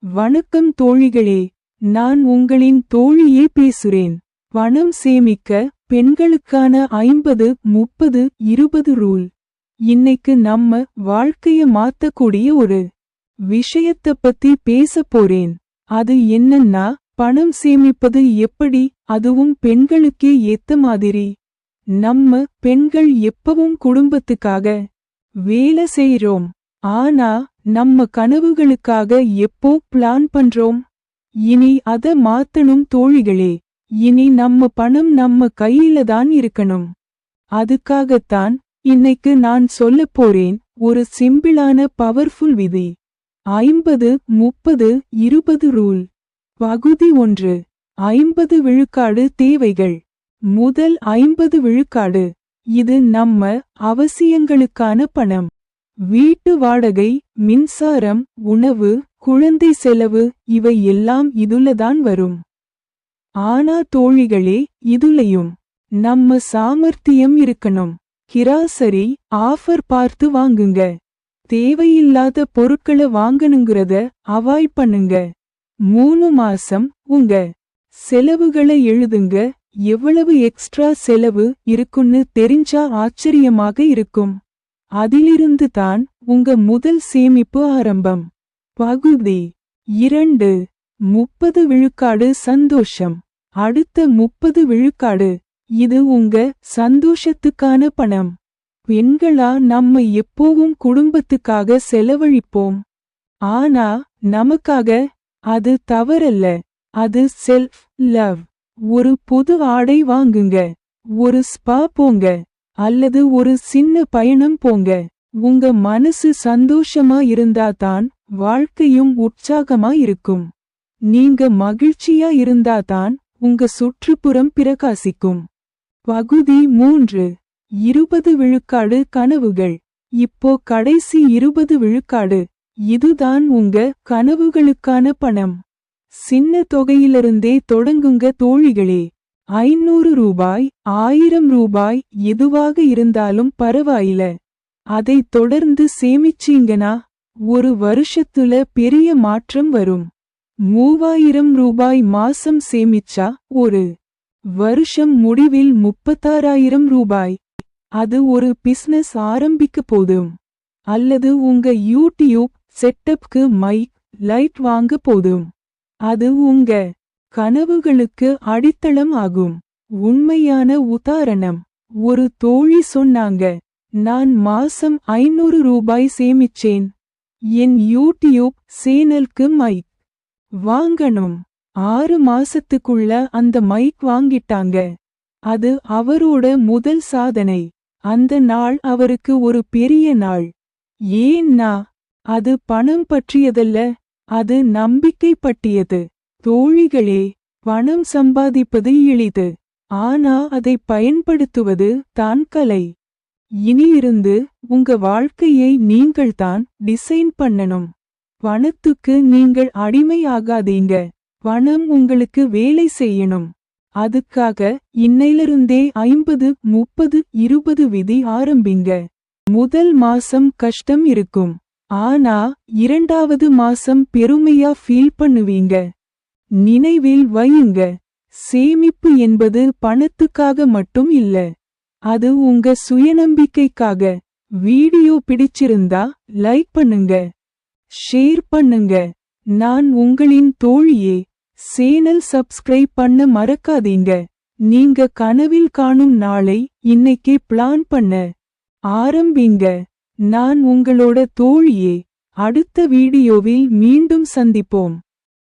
வணக்கம் தோழிகளே நான் உங்களின் தோழியே பேசுறேன். பணம் சேமிக்க பெண்களுக்கான ஐம்பது முப்பது இருபது ரூல். இன்னைக்கு நம்ம வாழ்க்கைய மாத்தக்கூடிய ஒரு விஷயத்த பத்தி பேசப் போறேன். அது என்னன்னா பணம் சேமிப்பது எப்படி அதுவும் பெண்களுக்கே ஏத்த மாதிரி. நம்ம பெண்கள் எப்பவும் குடும்பத்துக்காக வேலை செய்றோம். ஆனா நம்ம கனவுகளுக்காக எப்போ பிளான் பண்றோம்? இனி அத மாத்தணும் தோழிகளே. இனி நம்ம பணம் நம்ம கையில தான் இருக்கணும். அதுக்காகத்தான் இன்னைக்கு நான் சொல்லப் போறேன் ஒரு சிம்பிளான பவர்ஃபுல் விதி. ஐம்பது முப்பது இருபது ரூல். பகுதி ஒன்று. ஐம்பது விழுக்காடு தேவைகள். முதல் ஐம்பது விழுக்காடு. இது நம்ம அவசியங்களுக்கான பணம். வீட்டு வாடகை மின்சாரம் உணவு குழந்தை செலவு இவை எல்லாம் இதுலதான் வரும். ஆனா தோழிகளே இதுலயும் நம்ம சாமர்த்தியம் இருக்கணும். கிராசரி ஆஃபர் பார்த்து வாங்குங்க. தேவையில்லாத பொருட்களை வாங்கணுங்கிறத அவாய்ட் பண்ணுங்க. மூணு மாசம் உங்க செலவுகளை எழுதுங்க. எவ்வளவு எக்ஸ்ட்ரா செலவு இருக்குன்னு தெரிஞ்சா ஆச்சரியமாக இருக்கும். அதிலிருந்து தான் உங்க முதல் சேமிப்பு ஆரம்பம். பகுதி இரண்டு. முப்பது விழுக்காடு சந்தோஷம். அடுத்த முப்பது விழுக்காடு. இது உங்க சந்தோஷத்துக்கான பணம். பெண்களா நம்ம எப்போவும் குடும்பத்துக்காக செலவழிப்போம். ஆனா நமக்காக அது தவறல்ல. அது செல்ஃப் லவ் ஒரு புது ஆடை வாங்குங்க. ஒரு ஸ்பா போங்க. அல்லது ஒரு சின்ன பயணம் போங்க. உங்க மனசு சந்தோஷமா இருந்தா தான் வாழ்க்கையும் உற்சாகமா இருக்கும். நீங்க மகிழ்ச்சியா இருந்தா தான் உங்க சுற்றுப்புறம் பிரகாசிக்கும். பகுதி மூன்று. இருபது விழுக்காடு கனவுகள். இப்போ கடைசி இருபது விழுக்காடு. இதுதான் உங்க கனவுகளுக்கான பணம். சின்ன தொகையிலிருந்தே தொடங்குங்க தோழிகளே. ஐநூறு ரூபாய் ஆயிரம் ரூபாய் எதுவாக இருந்தாலும் பரவாயில்ல. அதை தொடர்ந்து சேமிச்சீங்கனா ஒரு வருஷத்துல பெரிய மாற்றம் வரும். மூவாயிரம் ரூபாய் மாசம் சேமிச்சா ஒரு வருஷம் முடிவில் முப்பத்தாறாயிரம் ரூபாய். அது ஒரு பிசினஸ் ஆரம்பிக்க போதும். அல்லது உங்க யூடியூப் செட்டப்க்கு மைக் லைட் வாங்க போதும். அது உங்க கனவுகளுக்கு அடித்தளம் ஆகும். உண்மையான உதாரணம். ஒரு தோழி சொன்னாங்க நான் மாசம் ஐநூறு ரூபாய் சேமிச்சேன். என் யூடியூப் சேனலுக்கு மைக் வாங்கணும். ஆறு மாசத்துக்குள்ள அந்த மைக் வாங்கிட்டாங்க. அது அவரோட முதல் சாதனை. அந்த நாள் அவருக்கு ஒரு பெரிய நாள். ஏன்னா அது பணம் பற்றியதல்ல அது நம்பிக்கை பற்றியது. தோழிகளே பணம் சம்பாதிப்பது எளிது. ஆனா அதை பயன்படுத்துவது தான் கலை. இனியிருந்து உங்க வாழ்க்கையை நீங்கள்தான் டிசைன் பண்ணணும். பணத்துக்கு நீங்கள் அடிமையாகாதீங்க. பணம் உங்களுக்கு வேலை செய்யணும். அதுக்காக இன்னையிலிருந்தே ஐம்பது முப்பது இருபது விதி ஆரம்பிங்க. முதல் மாசம் கஷ்டம் இருக்கும். ஆனா இரண்டாவது மாசம் பெருமையா ஃபீல் பண்ணுவீங்க. நினைவில் வையுங்க. சேமிப்பு என்பது பணத்துக்காக மட்டும் இல்ல. அது உங்க சுயநம்பிக்கைக்காக. வீடியோ பிடிச்சிருந்தா லைக் பண்ணுங்க. ஷேர் பண்ணுங்க. நான் உங்களின் தோழியே. சேனல் சப்ஸ்கிரைப் பண்ண மறக்காதீங்க. நீங்க கனவில் காணும் நாளை இன்னைக்கே பிளான் பண்ண ஆரம்பிங்க. நான் உங்களோட தோழியே. அடுத்த வீடியோவில் மீண்டும் சந்திப்போம்.